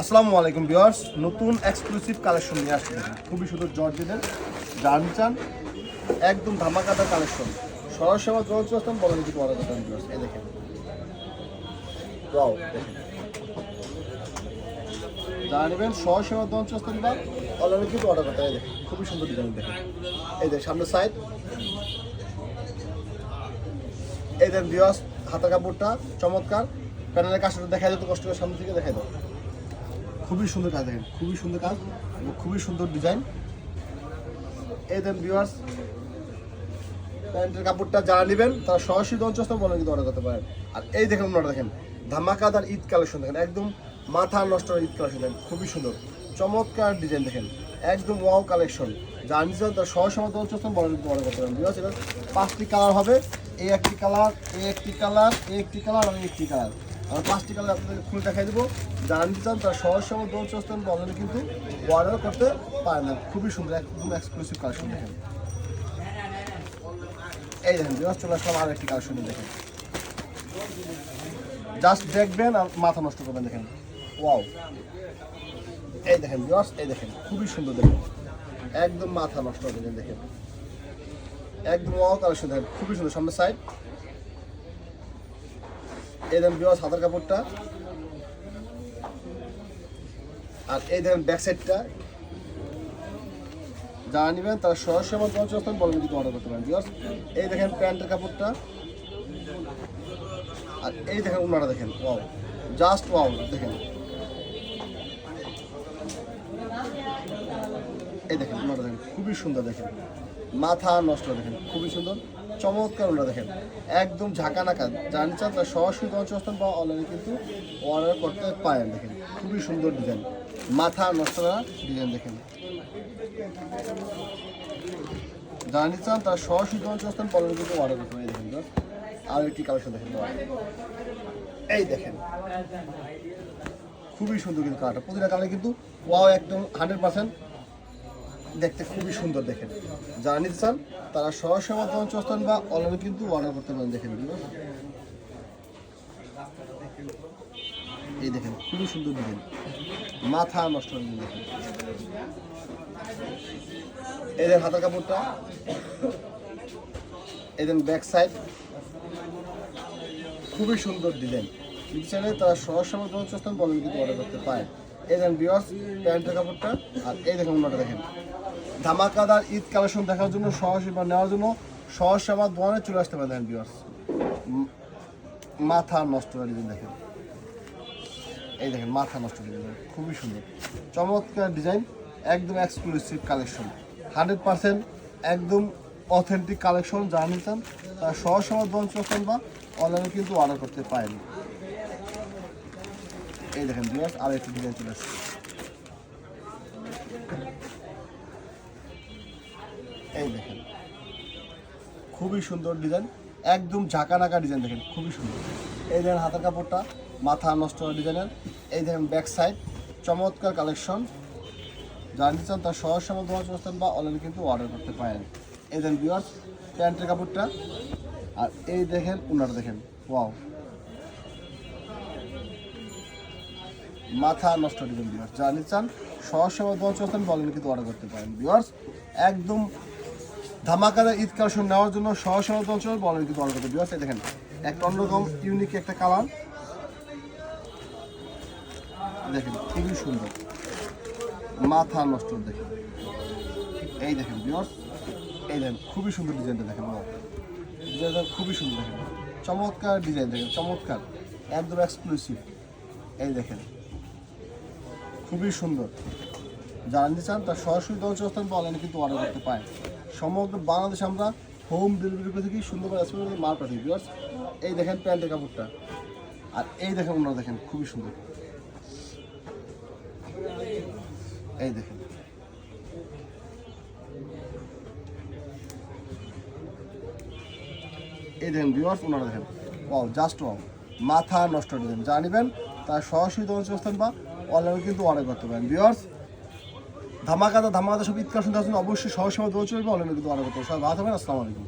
আসসালামু আলাইকুম ভিউয়ার্স, নতুন এক্সক্লুসিভ কালেকশন নিয়ে আসছি। খুবই সুন্দর জর্জেনের জার্নি চান একদম ধামাকাদার কালেকশন সরাসরি আমার জল বলেন কিছু অর্ডার করতাম ভিউয়ার্স। এই দেখেন। ওয়াও যারা নেবেন, সরাসরি আমার বা অনলাইনে কিন্তু অর্ডার করতে। হয় দেখেন, খুবই সুন্দর ডিজাইন দেখেন। এই দেখেন সামনে সাইড এই দেখেন ভিউয়ার্স, হাতের কাপড়টা চমৎকার। প্যানেলের কাজটা দেখা যেত কষ্ট করে সামনে থেকে দেখাই দাও। খুবই সুন্দর কাজ দেখেন, খুবই সুন্দর কাজ খুবই সুন্দর ডিজাইন এই দেন ভিউয়ার্স প্যান্টের কাপড়টা যারা নেবেন, তারা সরাসরি দঞ্চস্ত বলে কিন্তু অর্ডার করতে পারেন। আর এই দেখেন আপনারা দেখেন, ধামাকাদার ঈদ কালেকশন দেখেন, একদম মাথা নষ্ট ঈদ কালেকশন দেখেন, খুবই সুন্দর। চমৎকার ডিজাইন দেখেন, একদম ওয়াও কালেকশন। যারা নিচ্ছেন তার সহজ দঞ্চস্ত বলে কিন্তু অর্ডার করতে পারেন। ভিউয়ার্স এটা পাঁচটি কালার হবে, এই একটি কালার এই একটি কালার এই একটি কালার আর একটি কালার আর পাঁচটি কালার আপনাদের খুলে দেখাই দেবো। যারা নিতে চান, তারা সহজ সময় দৌড় চস্তান অনলাইনে কিন্তু অর্ডার করতে পারেন না। খুবই সুন্দর, একদম এক্সক্লুসিভ কালেকশন দেখেন। এই দেখেন বিরাজ চলে আসলাম আর একটি কালেকশন দেখেন। জাস্ট দেখবেন আর মাথা নষ্ট করবেন, দেখেন। ওয়াও এই দেখেন বিরাজ এই দেখেন, খুবই সুন্দর দেখেন। একদম মাথা নষ্ট হবে, দেখেন একদম ওয়াও কালেকশন দেখেন, খুবই সুন্দর সামনে সাইড এই দেখেন বিরাজ হাতের কাপড়টা। আর এই দেখেন ব্যাক সাইডটা যারা নেবেন তারা সরাসরি আমার দশ অবস্থান বলেন কিন্তু অর্ডার করতে পারেন বিকজ এই দেখেন প্যান্টের কাপড়টা। আর এই দেখেন ওনারা দেখেন ওয়াও জাস্ট ওয়াও দেখেন। এই দেখেন ওনারা দেখেন, খুবই সুন্দর দেখেন। মাথা নষ্ট দেখেন, খুবই সুন্দর। চমৎকার ওনারা দেখেন। একদম ঝাঁকা নাকা। জানি চান তার সরাসরি অবস্থান বা অনলাইনে কিন্তু অর্ডার করতে পারেন দেখেন। খুবই সুন্দর ডিজাইন মাথা নষ্ট করা ডিজাইন দেখেন। নিতে চান তার সরাসরি পঞ্চস্থান পনেরো কিন্তু অর্ডার করতে পারেন দেখেন। আর একটি কালেকশন দেখেন। এই দেখেন। খুবই সুন্দর কিন্তু কালারটা প্রতিটা কালার কিন্তু ওয়াও একদম হান্ড্রেড পার্সেন্ট দেখতে খুবই সুন্দর দেখেন। যারা নিতে চান, তারা সরাসরি আমার পঞ্চস্থান বা অনলাইনে কিন্তু অর্ডার করতে পারেন দেখেন। এই দেখেন, খুবই সুন্দর ডিজাইন মাথা নষ্ট হয়ে দেখেন। এদের হাতের কাপড়টা, এদের ব্যাক সাইড খুবই সুন্দর ডিজাইন চাইলে তারা সহজ সময় পঞ্চস্থান বলেন কিন্তু অর্ডার করতে পারে এই দেখেন বিয়স প্যান্টের কাপড়টা, আর এই দেখেন অন্যটা দেখেন। ধামাকাদার ঈদ কালেকশন দেখার জন্য, সহজে বা নেওয়ার জন্য, সহজ আমার দোকানে চলে আসতে পারেন বিয়স মাথা নষ্ট করে ডিজাইন দেখেন। এই দেখেন, মাথা নষ্ট করে ডিজাইন খুবই সুন্দর। চমৎকার ডিজাইন একদম এক্সক্লুসিভ কালেকশন হান্ড্রেড পার্সেন্ট একদম অথেন্টিক কালেকশন যা নিতাম তার সহজ সময় দঞ্চ বা অনলাইনে কিন্তু অর্ডার করতে পারেন। এই দেখেন বিয়াস আর ডিজাইন এই দেখেন, খুবই সুন্দর ডিজাইন একদম নাকা ডিজাইন দেখেন, খুবই সুন্দর। এই দেখেন হাতের কাপড়টা, মাথা নষ্ট ডিজাইনের এই দেখেন ব্যাক সাইড চমৎকার কালেকশন জানতে চান তার সহজ অবস্থান বা অনলাইনে কিন্তু অর্ডার করতে পারেন। এই দেখেন বিয়ার্স প্যান্টের কাপড়টা। আর এই দেখেন উনার দেখেন ওয়াও মাথা নষ্ট ডিজাইন বিয়ার্স জানতে চান সহজ সময় তোমার অবস্থান বা কিন্তু অর্ডার করতে পারেন। বিয়ার্স একদম ধামাকাদার ঈদ কালেকশন নেওয়ার জন্য সহজ সময় অঞ্চল বলেন কিন্তু অর্ডার করতে। এই দেখেন, একটা অন্যরকম ইউনিক একটা কালার দেখেন, খুবই সুন্দর। মাথা নষ্ট দেখেন। এই দেখেন বিয়র্স এই দেখেন, খুবই সুন্দর ডিজাইনটা দেখেন। ডিজাইনটা খুবই সুন্দর দেখেন। চমৎকার ডিজাইন দেখেন, চমৎকার। একদম এক্সক্লুসিভ এই দেখেন। খুবই সুন্দর। যারা নিতে চান তার সরাসরি দশ অবস্থান বা অনলাইনে কিন্তু অর্ডার করতে পারেন। সমগ্র বাংলাদেশে আমরা হোম ডেলিভারি করে থাকি, সুন্দর করে মাল পাঠাই বিয়ার্স এই দেখেন প্যান্টের কাপড়টা। আর এই দেখেন ওনারা দেখেন, খুবই সুন্দর। এই দেখেন। এই দেখেন ভিউয়ার্স ওনারা দেখেন। ওয়াও জাস্ট ওয়াও মাথা নষ্ট ডিজাইন যা নেবেন, তার সরাসরি দোকান বা অনলাইনে কিন্তু অর্ডার করতে পারেন ভিউয়ার্স ধামাকাদা ধামাকাদা সব ঈদ শুনতে আসুন। অবশ্যই সহজ সময় দৌড় চলবে অনলাইনে কিন্তু অর্ডার করতে পারেন সবাই ভালো থাকবেন, আসসালামু আলাইকুম।